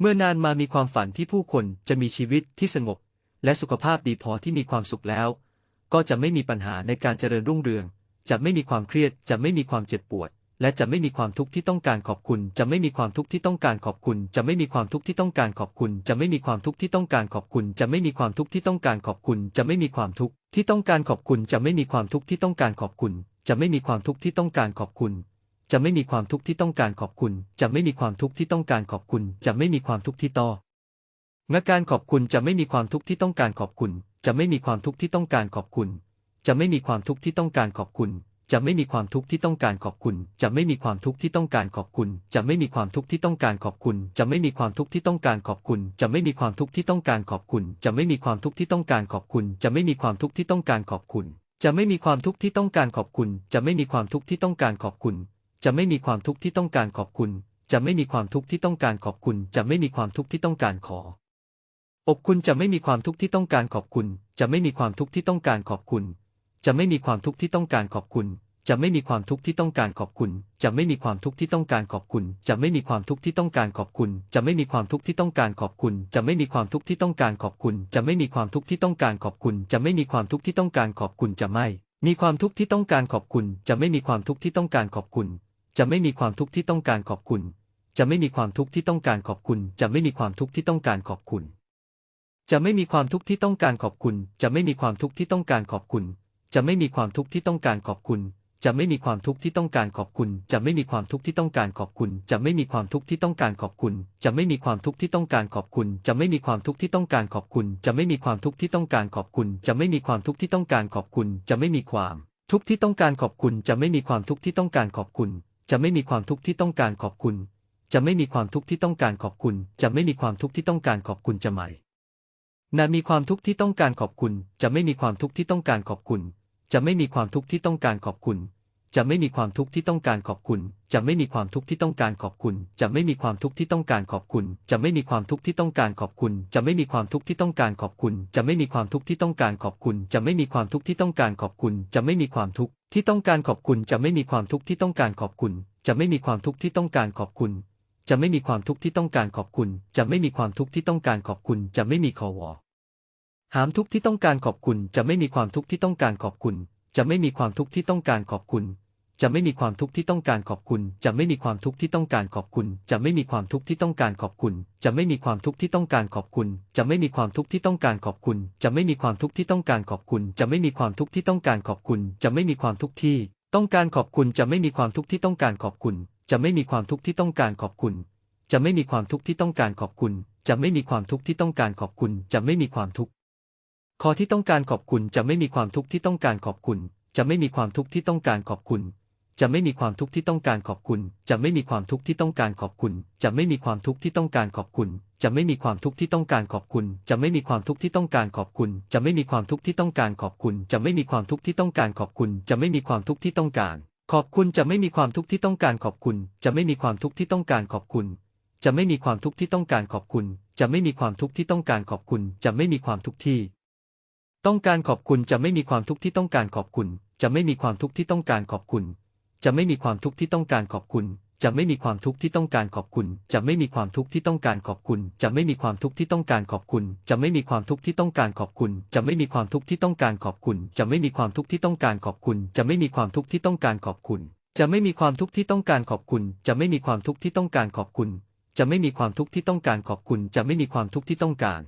เมื่อนานมามีความฝันที่ผู้คนจะมีชีวิตที่สงบ และสุขภาพดีพอที่มีความสุขแล้ว ก็จะไม่มีปัญหาในการเจริญรุ่งเรือง จะไม่มีความเครียด จะไม่มีความเจ็บปวด และจะไม่มีความทุกข์ที่ต้องการขอบคุณ จะไม่มีความทุกข์ที่ต้องการขอบคุณ จะไม่มีความทุกข์ที่ต้องการขอบคุณ จะไม่มีความทุกข์ที่ต้องการขอบคุณ จะไม่มีความทุกข์ที่ต้องการขอบคุณ จะไม่มีความทุกข์ที่ต้องการขอบคุณ จะไม่มีความทุกข์ที่ต้องการขอบคุณ จะไม่มีความทุกข์ที่ต้องการขอบคุณ จะไม่มีความทุกข์ที่ต้องการขอบคุณ จะไม่มีความทุกข์ที่ต้องการขอบคุณ จะไม่มีความทุกข์ที่ต่องการขอบคุณจะไม่มีความทุกข์ที่ต้องการขอบคุณ จะไม่มีความทุกข์ที่ต้องการขอบคุณ จะไม่มีความทุกข์ที่ต้องการขอบคุณ จะไม่มีความทุกข์ที่ต้องการขอบคุณ จะไม่มีความทุกข์ที่ต้องการขอบคุณ จะไม่มีความทุกข์ที่ต้องการขอบคุณ จะไม่มีความทุกข์ที่ต้องการขอบคุณ จะไม่มีความทุกข์ที่ต้องการขอบคุณ จะไม่มีความทุกข์ที่ต้องการขอบคุณ จะไม่มีความทุกข์ที่ต้องการขอบคุณ จะไม่มีความทุกข์ที่ต้องการขอบคุณ จะไม่มีความทุกข์ที่ต้องการขอบคุณ จะไม่มีความทุกข์ที่ต้องการขอบคุณ จะไม่มีความทุกข์ที่ต้องการขอบคุณ จะไม่มีความทุกข์ที่ต้องการขอ อบคุณจะไม่มีความทุกข์ที่ต้องการขอบคุณ จะไม่มีความทุกข์ที่ต้องการขอบคุณ จะไม่มีความทุกข์ที่ต้องการขอบคุณ จะไม่มีความทุกข์ที่ต้องการขอบคุณ จะไม่มีความทุกข์ที่ต้องการขอบคุณ จะไม่มีความทุกข์ที่ต้องการขอบคุณ จะไม่มีความทุกข์ที่ต้องการขอบคุณ จะไม่มีความทุกข์ที่ต้องการขอบคุณ จะไม่มีความทุกข์ที่ต้องการขอบคุณ จะไม่มีความทุกข์ที่ต้องการขอบคุณจะไม่มีความทุกข์ที่ต้องการขอบคุณ จะไม่มีความทุกข์ที่ต้องการขอบคุณ จะไม่มีความทุกข์ที่ต้องการขอบคุณ จะไม่มีความทุกข์ที่ต้องการขอบคุณ จะไม่มีความทุกข์ที่ต้องการขอบคุณ จะไม่มีความทุกข์ที่ต้องการขอบคุณ จะไม่มีความทุกข์ที่ต้องการขอบคุณ จะไม่มีความทุกข์ที่ต้องการขอบคุณ จะไม่มีความทุกข์ที่ต้องการขอบคุณ จะไม่มีความทุกข์ที่ต้องการขอบคุณ จะไม่มีความทุกข์ที่ต้องการขอบคุณ จะไม่มีความทุกข์ที่ต้องการขอบคุณ จะไม่มีความทุกข์ที่ต้องการขอบคุณ จะไม่มีความทุกข์ที่ต้องการขอบคุณ จะไม่มีความทุกข์ที่ต้องการขอบคุณ จะไม่มีความทุกข์ที่ต้องการขอบคุณ จะไม่มีความทุกข์ที่ต้องการขอบคุณ จะไม่มีความทุกข์ที่ต้องการขอบคุณ จะไม่มีความทุกข์ที่ต้องการขอบคุณ จะไม่มีความทุกข์ที่ต้องการขอบคุณจะหม่นามีความทุกข์ที่ต้องการขอบคุณ จะไม่มีความทุกข์ที่ต้องการขอบคุณ จะไม่มีความทุกข์ที่ต้องการขอบคุณ จะไม่มีความทุกข์ที่ต้องการขอบคุณ จะไม่มีความทุกข์ที่ต้องการขอบคุณ จะไม่มีความทุกข์ที่ต้องการขอบคุณ จะไม่มีความทุกข์ที่ต้องการขอบคุณ จะไม่มีความทุกข์ที่ต้องการขอบคุณ จะไม่มีความทุกข์ที่ต้องการขอบคุณ จะไม่มีความทุกข์ที่ต้องการขอบคุณ จะไม่มีความทุกข์ที่ต้องการขอบคุณ จะไม่มีความทุกข์ที่ต้องการขอบคุณ จะไม่มีความทุกข์ที่ต้องการขอบคุณ จะไม่มีความทุกข์ที่ต้องการขอบคุณ จะไม่มีความทุกข์ที่ต้องการขอบคุณ จะไม่มีคอวอหามทุกข์ที่ต้องการขอบคุณ จะไม่มีความทุกข์ที่ต้องการขอบคุณ จะไม่มีความทุกข์ที่ต้องการขอบคุณ จะไม่มีความทุกข์ที่ต้องการขอบคุณ จะไม่มีความทุกข์ที่ต้องการขอบคุณ จะไม่มีความทุกข์ที่ต้องการขอบคุณ จะไม่มีความทุกข์ที่ต้องการขอบคุณ จะไม่มีความทุกข์ที่ต้องการขอบคุณ จะไม่มีความทุกข์ที่ต้องการขอบคุณ จะไม่มีความทุกข์ที่ต้องการขอบคุณ จะไม่มีความทุกข์ที่ต้องการขอบคุณ จะไม่มีความทุกข์ที่ต้องการขอบคุณ จะไม่มีความทุกข์ที่ต้องการขอบคุณ จะไม่มีความทุกข์ที่ต้องการขอบคุณ จะไม่มีความทุกข์ที่ต้องการขอบคุณ จะไม่มีความทุกข์ขอที่ต้องการขอบคุณ จะไม่มีความทุกข์ที่ต้องการขอบคุณ จะไม่มีความทุกข์ที่ต้องการขอบคุณ จะไม่มีความทุกข์ที่ต้องการขอบคุณ จะไม่มีความทุกข์ที่ต้องการขอบคุณ จะไม่มีความทุกข์ที่ต้องการขอบคุณ จะไม่มีความทุกข์ที่ต้องการขอบคุณ จะไม่มีความทุกข์ที่ต้องการขอบคุณ จะไม่มีความทุกข์ที่ต้องการขอบคุณ จะไม่มีความทุกข์ที่ต้องการขอบคุณ จะไม่มีความทุกข์ที่ต้องการ ขอบคุณจะไม่มีความทุกข์ที่ต้องการขอบคุณ จะไม่มีความทุกข์ที่ต้องการขอบคุณ จะไม่มีความทุกข์ที่ต้องการขอบคุณ จะไม่มีความทุกข์ที่ต้องการขอบคุณ จะไม่มีความทุกข์ที่ ต้องการขอบคุณ จะไม่มีความทุกข์ที่ต้องการขอบคุณ จะไม่มีความทุกข์ที่ต้องการขอบคุณ จะไม่มีความทุกข์ที่ต้องการขอบคุณ จะไม่มีความทุกข์ที่ต้องการขอบคุณ จะไม่มีความทุกข์ที่ต้องการขอบคุณ จะไม่มีความทุกข์ที่ต้องการขอบคุณ จะไม่มีความทุกข์ที่ต้องการขอบคุณ จะไม่มีความทุกข์ที่ต้องการขอบคุณ จะไม่มีความทุกข์ที่ต้องการขอบคุณ จะไม่มีความทุกข์ที่ต้องการขอบคุณ จะไม่มีความทุกข์ที่ต้องการขอบคุณ จะไม่มีความทุกข์ที่ต้องการขอบคุณ จะไม่มีความทุกข์ที่ต้องการขอบคุณ จะไม่มีความทุกข์ที่ต้องการ